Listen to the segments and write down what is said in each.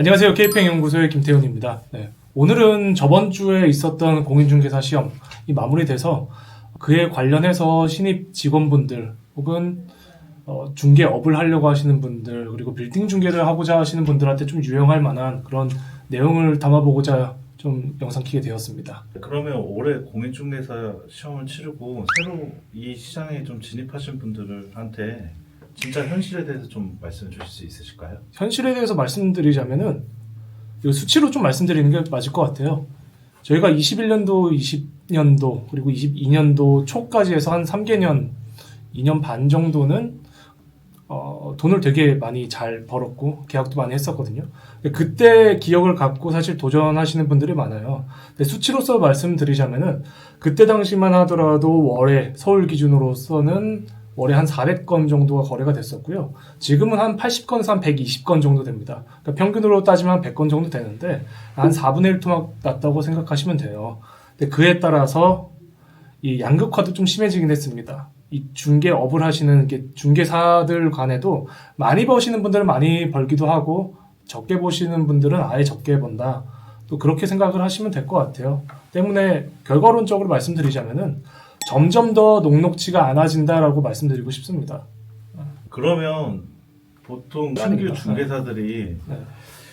안녕하세요. KP행 연구소의 김태훈입니다. 네. 오늘은 저번 주에 있었던 공인중개사 시험이 마무리돼서 그에 관련해서 신입 직원분들 혹은 어, 중개업을 하려고 하시는 분들 그리고 빌딩 중개를 하고자 하시는 분들한테 좀 유용할 만한 그런 내용을 담아보고자 좀 영상 키게 되었습니다. 그러면 올해 공인중개사 시험을 치르고 새로 이 시장에 좀 진입하신 분들한테 진짜 현실에 대해서 좀 말씀해 주실 수 있으실까요? 현실에 대해서 말씀드리자면은 이 수치로 좀 말씀드리는 게 맞을 것 같아요. 저희가 21년도, 20년도 그리고 22년도 초까지 해서 한 3개년, 2년 반 정도는 어, 돈을 되게 많이 잘 벌었고 계약도 많이 했었거든요. 그때 기억을 갖고 사실 도전하시는 분들이 많아요. 근데 수치로서 말씀드리자면은 그때 당시만 하더라도 월에 서울 기준으로서는 월에 한 400건 정도가 거래가 됐었고요. 지금은 한 80건에서 한 120건 정도 됩니다. 그러니까 평균으로 따지면 한 100건 정도 되는데 한 4분의 1 토막 났다고 생각하시면 돼요. 근데 그에 따라서 이 양극화도 좀 심해지긴 했습니다. 이 중개업을 하시는 게 중개사들 간에도 많이 버시는 분들은 많이 벌기도 하고 적게 보시는 분들은 아예 적게 번다. 또 그렇게 생각을 하시면 될 것 같아요. 때문에 결과론적으로 말씀드리자면은 점점 더 녹록치가 않아진다라고 말씀드리고 싶습니다. 그러면 보통 신규 아닙니다. 중개사들이 네.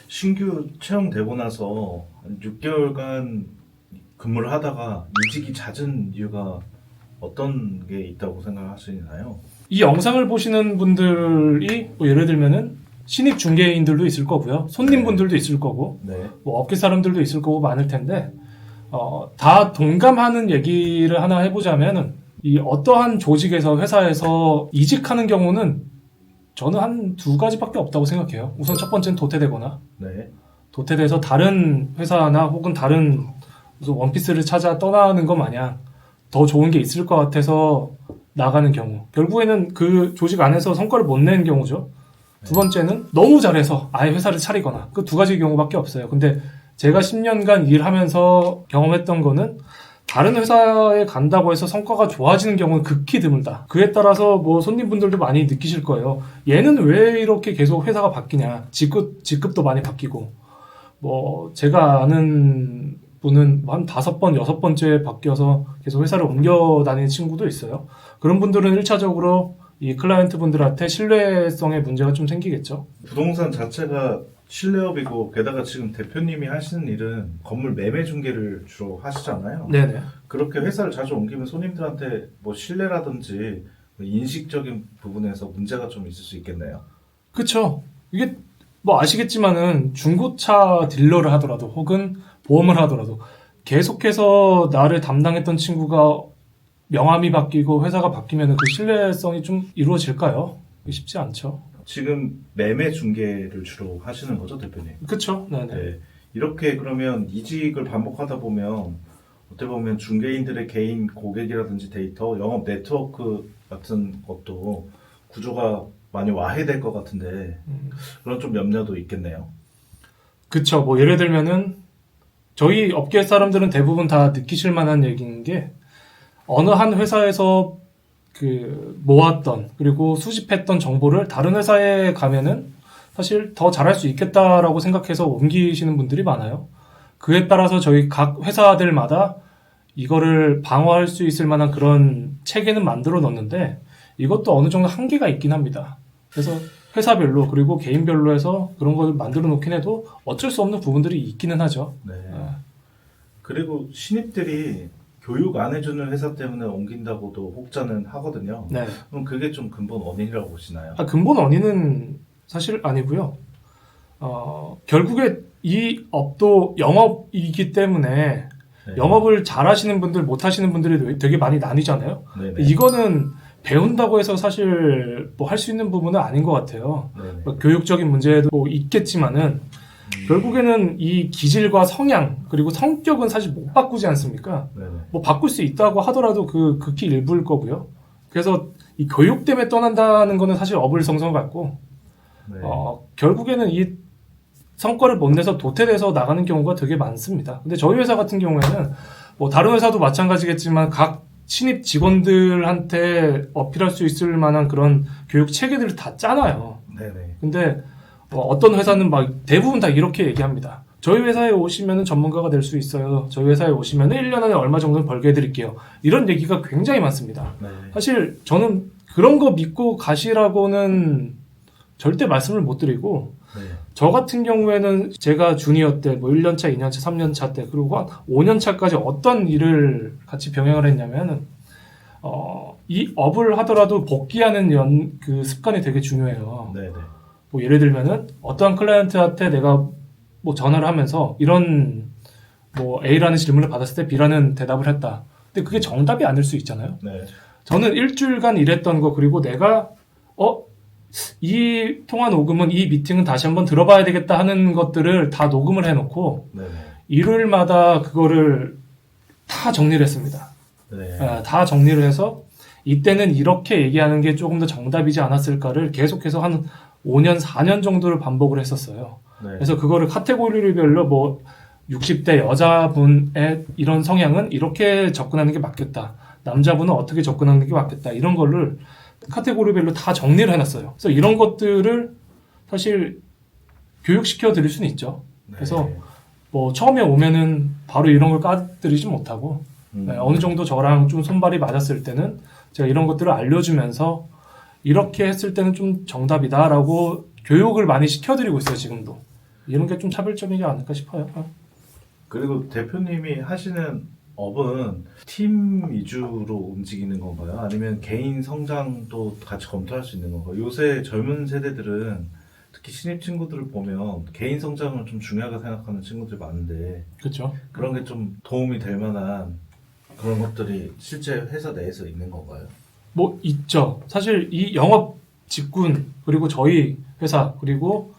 신규 채용되고 나서 한 6개월간 근무를 하다가 이직이 잦은 이유가 어떤 게 있다고 생각하시나요? 이 영상을 보시는 분들이 뭐 예를 들면은 신입 중개인들도 있을 거고요. 손님분들도 있을 거고 네. 뭐 업계 사람들도 있을 거고 많을 텐데 어, 다 동감하는 얘기를 하나 해보자면은 이 어떠한 조직에서 회사에서 이직하는 경우는 저는 한 두 가지밖에 없다고 생각해요. 우선 첫 번째는 도태되거나 네. 도태돼서 다른 회사나 혹은 다른 무슨 원피스를 찾아 떠나는 것 마냥 더 좋은 게 있을 것 같아서 나가는 경우 결국에는 그 조직 안에서 성과를 못 내는 경우죠. 두 번째는 너무 잘해서 아예 회사를 차리거나 그 두 가지 경우밖에 없어요. 근데 제가 10년간 일하면서 경험했던 거는 다른 회사에 간다고 해서 성과가 좋아지는 경우는 극히 드물다. 그에 따라서 뭐 손님분들도 많이 느끼실 거예요. 얘는 왜 이렇게 계속 회사가 바뀌냐. 직급, 직급도 많이 바뀌고. 뭐, 제가 아는 분은 한 다섯 번, 여섯 번째 바뀌어서 계속 회사를 옮겨 다니는 친구도 있어요. 그런 분들은 1차적으로 이 클라이언트 분들한테 신뢰성에 문제가 좀 생기겠죠. 부동산 자체가 신뢰업이고 게다가 지금 대표님이 하시는 일은 건물 매매 중개를 주로 하시잖아요. 네네. 그렇게 회사를 자주 옮기면 손님들한테 뭐 신뢰라든지 뭐 인식적인 부분에서 문제가 좀 있을 수 있겠네요. 그쵸. 이게 뭐 아시겠지만은 중고차 딜러를 하더라도 혹은 보험을 하더라도 계속해서 나를 담당했던 친구가 명함이 바뀌고 회사가 바뀌면 그 신뢰성이 좀 이루어질까요? 쉽지 않죠. 지금 매매 중개를 주로 하시는 거죠, 대표님? 그쵸? 네네. 네. 이렇게 그러면 이직을 반복하다 보면 어떻게 보면 중개인들의 개인 고객이라든지 데이터, 영업 네트워크 같은 것도 구조가 많이 와해될 것 같은데 음. 그런 좀 염려도 있겠네요. 그쵸. 뭐 예를 들면은 저희 업계 사람들은 대부분 다 느끼실 만한 얘기인 게 어느 한 회사에서 그 모았던 그리고 수집했던 정보를 다른 회사에 가면은 사실 더 잘할 수 있겠다라고 생각해서 옮기시는 분들이 많아요. 그에 따라서 저희 각 회사들마다 이거를 방어할 수 있을 만한 그런 체계는 만들어 놓는데 이것도 어느 정도 한계가 있긴 합니다. 그래서 회사별로 그리고 개인별로 해서 그런 걸 만들어 놓긴 해도 어쩔 수 없는 부분들이 있기는 하죠. 네. 아, 그리고 신입들이 교육 안 해주는 회사 때문에 옮긴다고도 혹자는 하거든요. 네. 그럼 그게 좀 근본 원인이라고 보시나요? 아, 근본 원인은 사실 아니고요. 어, 결국에 이 업도 영업이기 때문에 네. 영업을 잘 하시는 분들, 못 하시는 분들이 되게 많이 나뉘잖아요. 네네. 이거는 배운다고 해서 사실 뭐 할 수 있는 부분은 아닌 것 같아요. 뭐 교육적인 문제도 뭐 있겠지만은 음. 결국에는 이 기질과 성향 그리고 성격은 사실 못 바꾸지 않습니까? 네네. 뭐 바꿀 수 있다고 하더라도 그 극히 일부일 거고요. 그래서 이 교육 때문에 떠난다는 거는 사실 어불성성 같고 네. 어, 결국에는 이 성과를 못 내서 도태돼서 나가는 경우가 되게 많습니다. 근데 저희 회사 같은 경우에는 뭐 다른 회사도 마찬가지겠지만 각 신입 직원들한테 어필할 수 있을 만한 그런 교육 체계들을 다 짜놔요. 네네. 근데 어, 어떤 회사는 막 대부분 다 이렇게 얘기합니다. 저희 회사에 오시면 전문가가 될 수 있어요. 저희 회사에 오시면 1년 안에 얼마 정도는 벌게 해드릴게요. 이런 얘기가 굉장히 많습니다. 네. 사실 저는 그런 거 믿고 가시라고는 절대 말씀을 못 드리고 네. 저 같은 경우에는 제가 주니어 때, 뭐 1년차, 2년차, 3년차 때, 그리고 한 5년차까지 어떤 일을 같이 병행을 했냐면은, 어, 이 업을 하더라도 복귀하는 연, 그 습관이 되게 중요해요. 네. 네. 뭐 예를 들면은 어떠한 클라이언트한테 내가 뭐 전화를 하면서 이런 뭐 A라는 질문을 받았을 때 B라는 대답을 했다. 근데 그게 정답이 아닐 수 있잖아요. 네. 저는 일주일간 일했던 거 그리고 내가 어 이 통화 녹음은 이 미팅은 다시 한번 들어봐야 되겠다 하는 것들을 다 녹음을 해놓고 네. 일요일마다 그거를 다 정리를 했습니다. 네. 아, 다 정리를 해서 이때는 이렇게 얘기하는 게 조금 더 정답이지 않았을까를 계속해서 한 5년, 4년 정도를 반복을 했었어요. 네. 그래서 그거를 카테고리별로 뭐 60대 여자분의 이런 성향은 이렇게 접근하는 게 맞겠다. 남자분은 어떻게 접근하는 게 맞겠다. 이런 거를 카테고리별로 다 정리를 해놨어요. 그래서 이런 것들을 사실 교육시켜 드릴 수는 있죠. 그래서 네. 뭐 처음에 오면은 바로 이런 걸 까드리지 못하고 음. 네, 어느 정도 저랑 좀 손발이 맞았을 때는 제가 이런 것들을 알려주면서 이렇게 했을 때는 좀 정답이다라고 교육을 많이 시켜드리고 있어요 지금도 이런 게 좀 차별점이지 않을까 싶어요. 어. 그리고 대표님이 하시는 업은 팀 위주로 움직이는 건가요? 아니면 개인 성장도 같이 검토할 수 있는 건가요? 요새 젊은 세대들은 특히 신입 친구들을 보면 개인 성장을 좀 중요하게 생각하는 친구들이 많은데 그렇죠. 그런 게 좀 도움이 될 만한 그런 것들이 실제 회사 내에서 있는 건가요? 뭐 있죠. 사실 이 영업 직군 그리고 저희 회사 그리고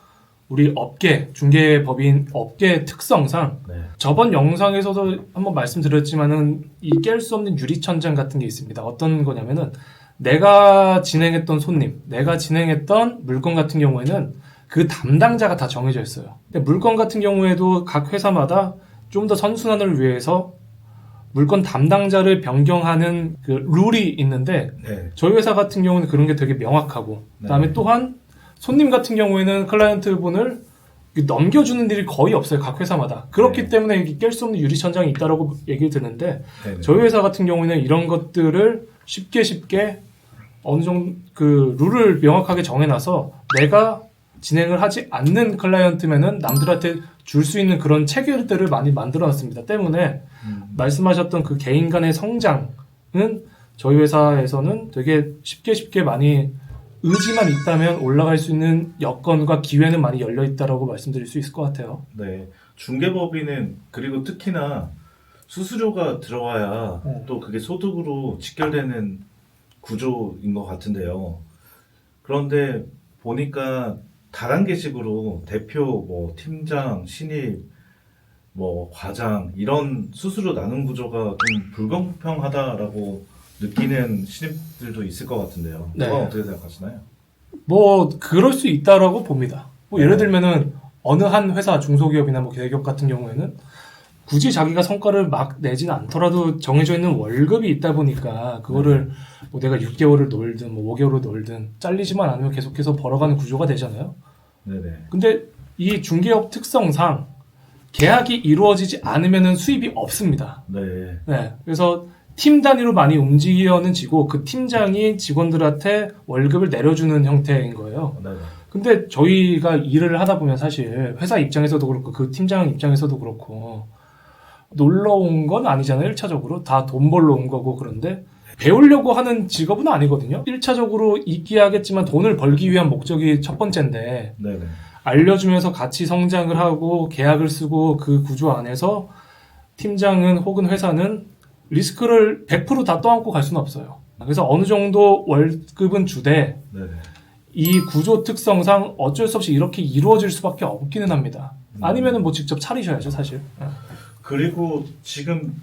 우리 업계 중개법인 업계 특성상 네. 저번 영상에서도 한번 말씀드렸지만은 이 깰 수 없는 유리천장 같은 게 있습니다. 어떤 거냐면은 내가 진행했던 손님, 내가 진행했던 물건 같은 경우에는 그 담당자가 다 정해져 있어요. 근데 물건 같은 경우에도 각 회사마다 좀 더 선순환을 위해서 물건 담당자를 변경하는 그 룰이 있는데 네. 저희 회사 같은 경우는 그런 게 되게 명확하고 그다음에 네. 또한 손님 같은 경우에는 클라이언트 분을 넘겨주는 일이 거의 없어요 각 회사마다 그렇기 네. 때문에 깰 수 없는 유리천장이 있다라고 얘기 드는데 네. 저희 회사 같은 경우에는 이런 것들을 쉽게 쉽게 어느 정도 그 룰을 명확하게 정해놔서 내가 진행을 하지 않는 클라이언트면은 남들한테 줄 수 있는 그런 체계들을 많이 만들어 놨습니다 때문에 음. 말씀하셨던 그 개인 간의 성장은 저희 회사에서는 되게 쉽게 쉽게 많이 의지만 있다면 올라갈 수 있는 여건과 기회는 많이 열려 있다라고 말씀드릴 수 있을 것 같아요. 네. 중개법인은 그리고 특히나 수수료가 들어와야 네. 또 그게 소득으로 직결되는 구조인 것 같은데요. 그런데 보니까 다단계식으로 대표, 뭐 팀장, 신입, 뭐 과장 이런 수수료 나눈 구조가 좀 불공평하다라고 느끼는 신입들도 있을 것 같은데요. 네. 그건 어떻게 생각하시나요? 뭐 그럴 수 있다라고 봅니다. 뭐 예를 네. 들면은 어느 한 회사 중소기업이나 뭐 대기업 같은 경우에는 굳이 자기가 성과를 막 내지는 않더라도 정해져 있는 월급이 있다 보니까 그거를 뭐 내가 6개월을 놀든 뭐 5개월을 놀든 잘리지만 않으면 계속해서 벌어가는 구조가 되잖아요. 네네. 근데 이 중개업 특성상 계약이 이루어지지 않으면은 수입이 없습니다. 네. 네. 그래서 팀 단위로 많이 움직여는 지고 그 팀장이 직원들한테 월급을 내려주는 형태인 거예요. 네네. 근데 저희가 일을 하다 보면 사실 회사 입장에서도 그렇고 그 팀장 입장에서도 그렇고 놀러 온 건 아니잖아요. 1차적으로 다 돈 벌러 온 거고 그런데 배우려고 하는 직업은 아니거든요. 1차적으로 있기야 하겠지만 돈을 벌기 위한 목적이 첫 번째인데 네네. 알려주면서 같이 성장을 하고 계약을 쓰고 그 구조 안에서 팀장은 혹은 회사는 리스크를 100%다 떠안고 갈 수는 없어요. 그래서 어느 정도 월급은 주되 네네. 이 구조 특성상 어쩔 수 없이 이렇게 이루어질 수밖에 없기는 합니다. 음. 아니면은 뭐 직접 차리셔야죠, 사실. 그리고 지금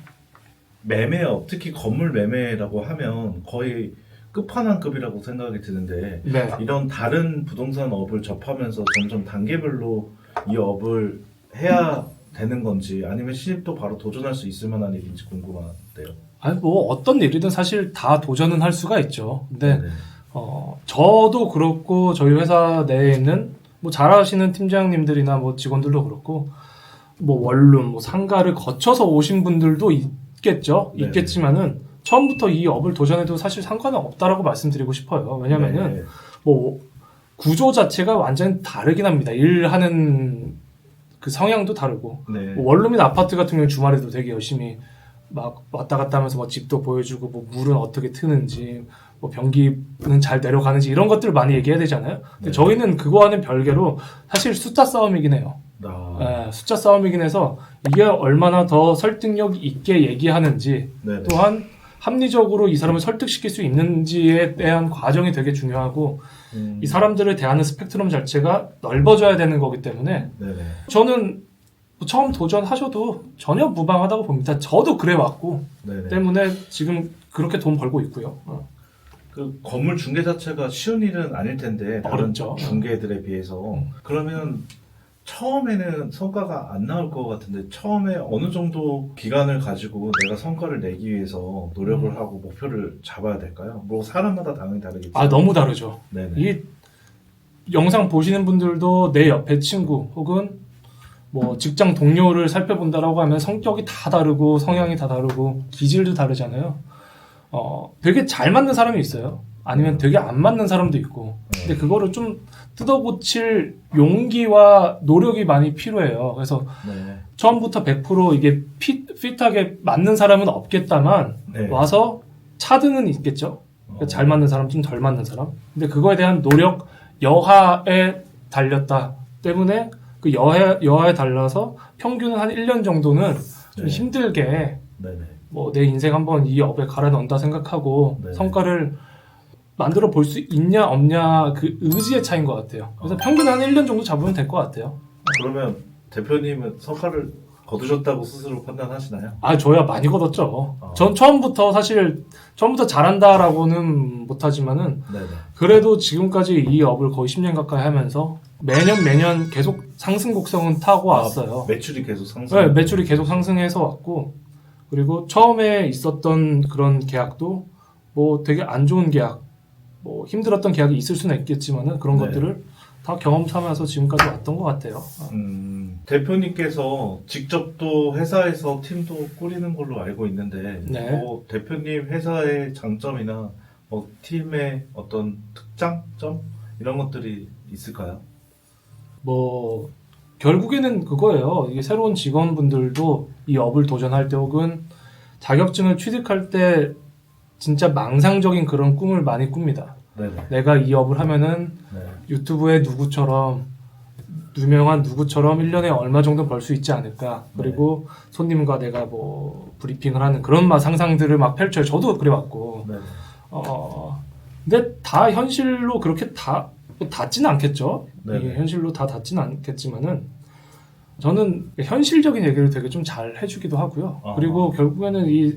매매업, 특히 건물 매매라고 하면 거의 끝판왕급이라고 생각이 드는데 네. 이런 다른 부동산 업을 접하면서 점점 단계별로 이 업을 해야 되는 건지 아니면 신입도 바로 도전할 수 있을 만한 일인지 궁금한데요. 아니 뭐 어떤 일이든 사실 다 도전은 할 수가 있죠. 근데 네. 어, 저도 그렇고 저희 회사 내에 있는 뭐 잘하시는 팀장님들이나 뭐 직원들도 그렇고 뭐 원룸, 뭐 상가를 거쳐서 오신 분들도 있겠죠. 네. 있겠지만은 처음부터 이 업을 도전해도 사실 상관은 없다라고 말씀드리고 싶어요. 왜냐면은 네. 뭐 구조 자체가 완전 다르긴 합니다. 일하는 그 성향도 다르고 네. 뭐 원룸이나 아파트 같은 경우는 주말에도 되게 열심히 막 왔다 갔다 하면서 뭐 집도 보여주고 뭐 물은 어떻게 트는지 뭐 변기는 잘 내려가는지 이런 것들을 많이 얘기해야 되잖아요. 근데 네. 저희는 그거와는 별개로 사실 숫자 싸움이긴 해요. 아, 예, 숫자 싸움이긴 해서 이게 얼마나 더 설득력 있게 얘기하는지 네. 네. 또한 합리적으로 이 사람을 설득시킬 수 있는지에 대한 과정이 되게 중요하고 음, 이 사람들을 대하는 스펙트럼 자체가 넓어져야 되는 거기 때문에 네네. 저는 뭐 처음 도전하셔도 전혀 무방하다고 봅니다. 저도 그래 왔고 네네. 때문에 지금 그렇게 돈 벌고 있고요. 어. 그 건물 중개 자체가 쉬운 일은 아닐 텐데 다른 어렵죠. 중개들에 비해서 음. 그러면 처음에는 성과가 안 나올 것 같은데 처음에 어느 정도 기간을 가지고 내가 성과를 내기 위해서 노력을 음. 하고 목표를 잡아야 될까요? 뭐 사람마다 당연히 다르겠죠. 아 너무 다르죠. 네네. 이 영상 보시는 분들도 내 옆에 친구 혹은 뭐 직장 동료를 살펴본다라고 하면 성격이 다 다르고 성향이 다 다르고 기질도 다르잖아요. 어 되게 잘 맞는 사람이 있어요. 아니면 되게 안 맞는 사람도 있고. 근데 그거를 좀 뜯어고칠 용기와 노력이 많이 필요해요. 그래서 네. 처음부터 100% 이게 핏, 핏하게 맞는 사람은 없겠다만 네. 와서 차드는 있겠죠. 그러니까 어. 잘 맞는 사람, 좀 덜 맞는 사람. 근데 그거에 대한 노력 여하에 달렸다 때문에 그 여하, 여하에 달라서 평균은 한 1년 정도는 좀 네. 힘들게. 뭐 내 인생 한번 이 업에 갈아 넣는다 생각하고 네. 성과를 만들어 볼 수 있냐 없냐 그 의지의 차이인 것 같아요. 그래서 어. 평균 한 1년 정도 잡으면 될 것 같아요. 그러면 대표님은 성과를 거두셨다고 스스로 판단하시나요? 아, 저야 많이 걷었죠. 어. 전 처음부터 사실 처음부터 잘한다라고는 못하지만은 네네. 그래도 지금까지 이 업을 거의 10년 가까이 하면서 매년 매년 계속 상승 곡선은 타고 왔어요. 아, 매출이 계속 상승. 네, 매출이 계속 상승해서 왔고 그리고 처음에 있었던 그런 계약도 뭐 되게 안 좋은 계약, 뭐 힘들었던 계약이 있을 수는 있겠지만은 그런 네. 것들을 다 경험 삼아서 지금까지 왔던 것 같아요. 음, 대표님께서 직접 또 회사에서 팀도 꾸리는 걸로 알고 있는데, 네. 뭐 대표님 회사의 장점이나 뭐 팀의 어떤 특장점 이런 것들이 있을까요? 뭐 결국에는 그거예요. 이게 새로운 직원분들도 이 업을 도전할 때 혹은 자격증을 취득할 때 진짜 망상적인 그런 꿈을 많이 꿉니다. 네네. 내가 이 업을 하면은 네. 유튜브에 누구처럼 유명한 누구처럼 1년에 얼마 정도 벌 수 있지 않을까. 그리고 손님과 내가 뭐 브리핑을 하는 그런 막 상상들을 막 펼쳐요. 저도 그래왔고. 네. 어, 근데 다 현실로 그렇게 다, 뭐 닿지는 않겠죠. 이게 현실로 다 닿지는 않겠지만은, 저는 현실적인 얘기를 되게 좀 잘 해주기도 하고요. 아. 그리고 결국에는 이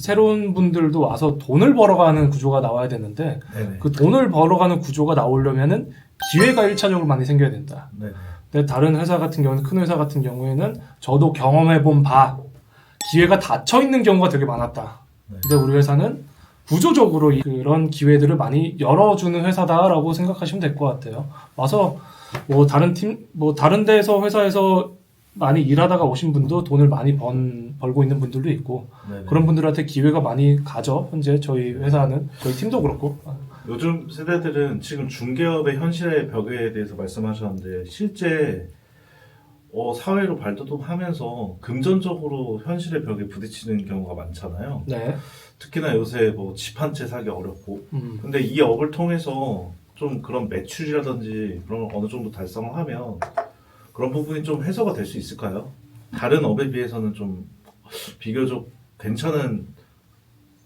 새로운 분들도 와서 돈을 벌어가는 구조가 나와야 되는데, 네네. 그 돈을 벌어가는 구조가 나오려면은 기회가 1차적으로 많이 생겨야 된다. 네. 근데 다른 회사 같은 경우는, 큰 회사 같은 경우에는 저도 경험해 본 바, 기회가 닫혀 있는 경우가 되게 많았다. 네. 근데 우리 회사는 구조적으로 이- 그런 기회들을 많이 열어주는 회사다라고 생각하시면 될 것 같아요. 와서 뭐 다른 팀, 뭐 다른 데서 회사에서 많이 일하다가 오신 분도 돈을 많이 번, 벌고 있는 분들도 있고 네네. 그런 분들한테 기회가 많이 가죠. 현재 저희 회사는 저희 팀도 그렇고 요즘 세대들은 지금 중개업의 현실의 벽에 대해서 말씀하셨는데 실제 어, 사회로 발돋움하면서 금전적으로 현실의 벽에 부딪히는 경우가 많잖아요. 네. 특히나 요새 뭐 집 한 채 사기 어렵고 음. 근데 이 업을 통해서 좀 그런 매출이라든지 그런 걸 어느 정도 달성을 하면 그런 부분이 좀 해소가 될 수 있을까요? 다른 업에 비해서는 좀 비교적 괜찮은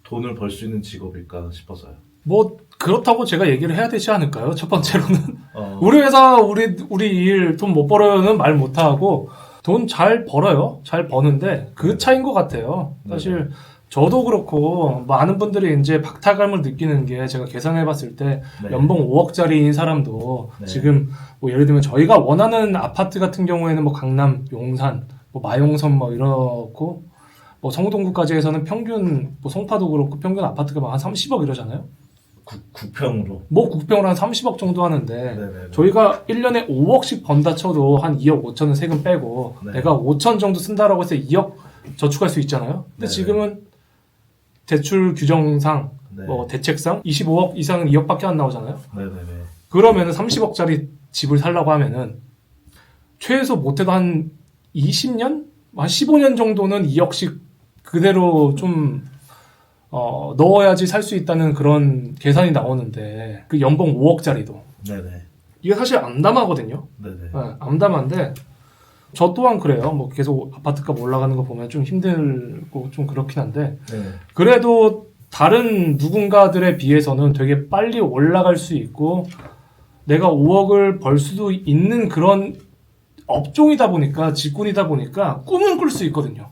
돈을 벌 수 있는 직업일까 싶어서요. 뭐 그렇다고 제가 얘기를 해야 되지 않을까요? 첫 번째로는 어, 우리 회사 우리 우리 일 돈 못 벌어요는 말 못 하고 돈 잘 벌어요. 잘 버는데 그 차인 것 같아요. 사실 저도 그렇고 많은 분들이 이제 박탈감을 느끼는 게 제가 계산해 봤을 때 네. 연봉 5억짜리인 사람도 네. 지금 뭐 예를 들면 저희가 원하는 아파트 같은 경우에는 뭐 강남, 용산, 뭐 마용선 뭐 이렇고 뭐 성동구까지 해서는 평균 뭐 송파도 그렇고 평균 아파트가 막한 30억 이러잖아요. 국, 국평으로. 뭐 국평을 한 30억 정도 하는데 네네. 저희가 1년에 5억씩 번다 쳐도 한 2억 5천은 세금 빼고 네. 내가 5천 정도 쓴다라고 해서 2억 저축할 수 있잖아요. 근데 네네. 지금은 대출 규정상 네. 뭐 대책상 25억 이상은 2억밖에 안 나오잖아요. 네네네. 그러면은 30억짜리 집을 살라고 하면은 최소 못해도 한 20년, 한 15년 정도는 2억씩 그대로 좀 어, 넣어야지 살 수 있다는 그런 계산이 나오는데 그 연봉 5억짜리도 네네. 이게 사실 암담하거든요. 네네. 네, 암담한데 저 또한 그래요. 뭐 계속 아파트값 올라가는 거 보면 좀 힘들고 좀 그렇긴 한데 네. 그래도 다른 누군가들에 비해서는 되게 빨리 올라갈 수 있고 내가 5억을 벌 수도 있는 그런 업종이다 보니까 직군이다 보니까 꿈은 꿀 수 있거든요.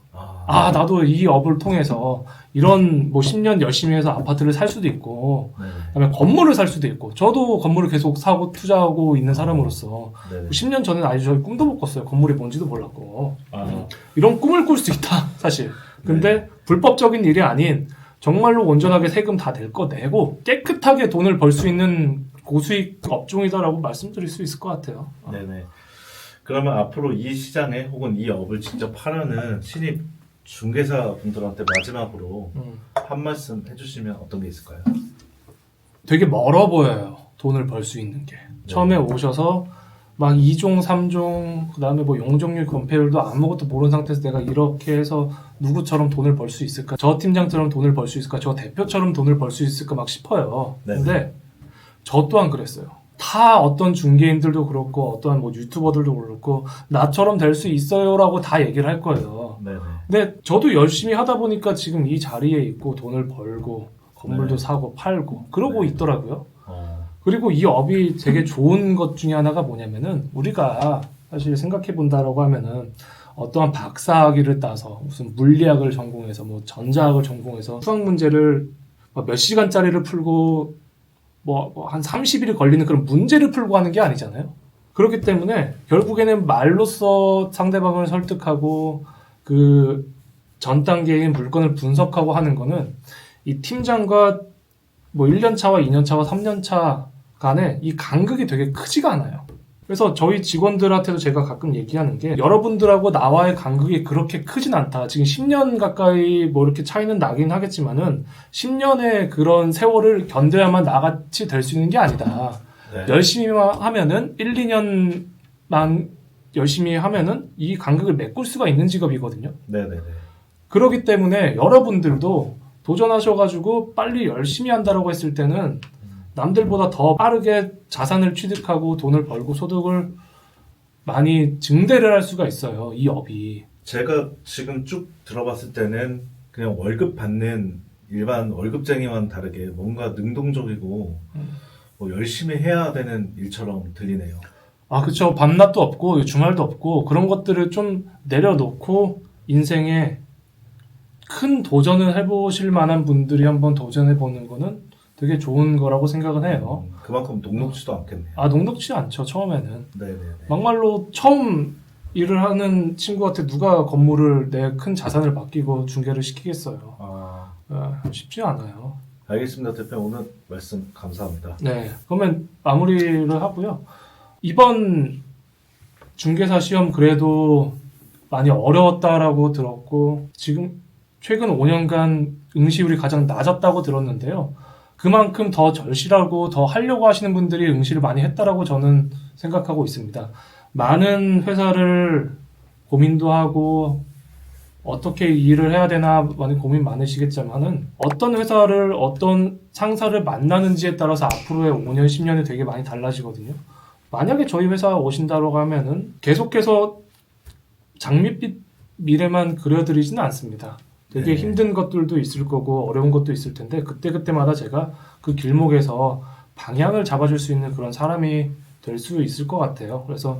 아, 아 나도 이 업을 통해서 이런 뭐 10년 열심히 해서 아파트를 살 수도 있고 네네. 그다음에 건물을 살 수도 있고 저도 건물을 계속 사고 투자하고 있는 사람으로서 네네. 10년 전에는 아직 저희 꿈도 못 꿨어요. 건물이 뭔지도 몰랐고 아, 이런 꿈을 꿀 수 있다 사실. 근데 불법적인 일이 아닌 정말로 온전하게 세금 다 낼 거 내고 깨끗하게 돈을 벌 수 있는 고수익 업종이다라고 말씀드릴 수 있을 것 같아요. 어. 네네. 그러면 앞으로 이 시장에 혹은 이 업을 직접 하려는 신입 중개사 분들한테 마지막으로 음. 한 말씀 해주시면 어떤 게 있을까요? 되게 멀어 보여요. 돈을 벌 수 있는 게. 처음에 오셔서 막 2종, 3종, 그 다음에 뭐 용적률 건폐율도 아무것도 모르는 상태에서 내가 이렇게 해서 누구처럼 돈을 벌 수 있을까? 저 팀장처럼 돈을 벌 수 있을까? 저 대표처럼 돈을 벌 수 있을까? 막 싶어요. 네. 근데 저 또한 그랬어요. 다 어떤 중개인들도 그렇고 어떠한 뭐 유튜버들도 그렇고 나처럼 될 수 있어요라고 다 얘기를 할 거예요. 네네. 근데 저도 열심히 하다 보니까 지금 이 자리에 있고 돈을 벌고 건물도 네. 사고 팔고 그러고 네. 있더라고요. 어, 그리고 이 업이 되게 좋은 것 중에 하나가 뭐냐면은 우리가 사실 생각해 본다라고 하면은 어떠한 박사학위를 따서 무슨 물리학을 전공해서 뭐 전자학을 전공해서 수학 문제를 뭐몇 시간짜리를 풀고 뭐 한 30일이 걸리는 그런 문제를 풀고 하는 게 아니잖아요. 그렇기 때문에 결국에는 말로써 상대방을 설득하고 그 전 단계의 물건을 분석하고 하는 거는 이 팀장과 뭐 1년 차와 2년 차와 3년 차 간에 이 간극이 되게 크지가 않아요. 그래서 저희 직원들한테도 제가 가끔 얘기하는 게 여러분들하고 나와의 간극이 그렇게 크진 않다. 지금 10년 가까이 뭐 이렇게 차이는 나긴 하겠지만은 10년의 그런 세월을 견뎌야만 나같이 될 수 있는 게 아니다. 네. 열심히 하면은 1, 2년만 열심히 하면은 이 간극을 메꿀 수가 있는 직업이거든요. 네네네. 그렇기 때문에 여러분들도 도전하셔가지고 빨리 열심히 한다라고 했을 때는 남들보다 더 빠르게 자산을 취득하고 돈을 벌고 소득을 많이 증대를 할 수가 있어요. 이 업이. 제가 지금 쭉 들어봤을 때는 그냥 월급 받는 일반 월급쟁이와는 다르게 뭔가 능동적이고 음. 뭐 열심히 해야 되는 일처럼 들리네요. 아, 그쵸. 밤낮도 없고, 주말도 없고, 그런 것들을 좀 내려놓고, 인생에 큰 도전을 해보실 만한 분들이 한번 도전해보는 거는 되게 좋은 거라고 생각은 해요. 음, 그만큼 녹록지도 않겠네요. 아, 녹록지 않죠, 처음에는. 네네네. 막말로 처음 일을 하는 친구한테 누가 건물을 내 큰 자산을 맡기고 중개를 시키겠어요. 아, 아, 쉽지 않아요. 알겠습니다. 대표 오늘 말씀 감사합니다. 네, 그러면 마무리를 하고요. 이번 중개사 시험 그래도 많이 어려웠다라고 들었고 지금 최근 5년간 응시율이 가장 낮았다고 들었는데요. 그만큼 더 절실하고 더 하려고 하시는 분들이 응시를 많이 했다라고 저는 생각하고 있습니다. 많은 회사를 고민도 하고 어떻게 일을 해야 되나 많이 고민 많으시겠지만은 어떤 회사를 어떤 상사를 만나는지에 따라서 앞으로의 5년, 10년이 되게 많이 달라지거든요. 만약에 저희 회사 오신다고 하면은 계속해서 장밋빛 미래만 그려드리지는 않습니다. 되게 네. 힘든 것들도 있을 거고 어려운 것도 있을 텐데 그때 그때마다 제가 그 길목에서 방향을 잡아줄 수 있는 그런 사람이 될 수 있을 것 같아요. 그래서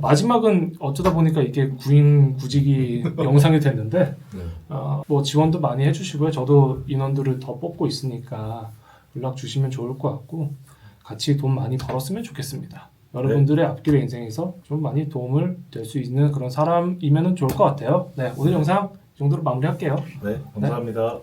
마지막은 어쩌다 보니까 이게 구인 구직이 영상이 됐는데 네. 어, 뭐 지원도 많이 해주시고요. 저도 인원들을 더 뽑고 있으니까 연락 주시면 좋을 것 같고 같이 돈 많이 벌었으면 좋겠습니다. 여러분들의 앞길의 인생에서 좀 많이 도움을 될 수 있는 그런 사람이면 좋을 것 같아요. 네, 오늘 영상 이 정도로 마무리할게요. 네, 감사합니다.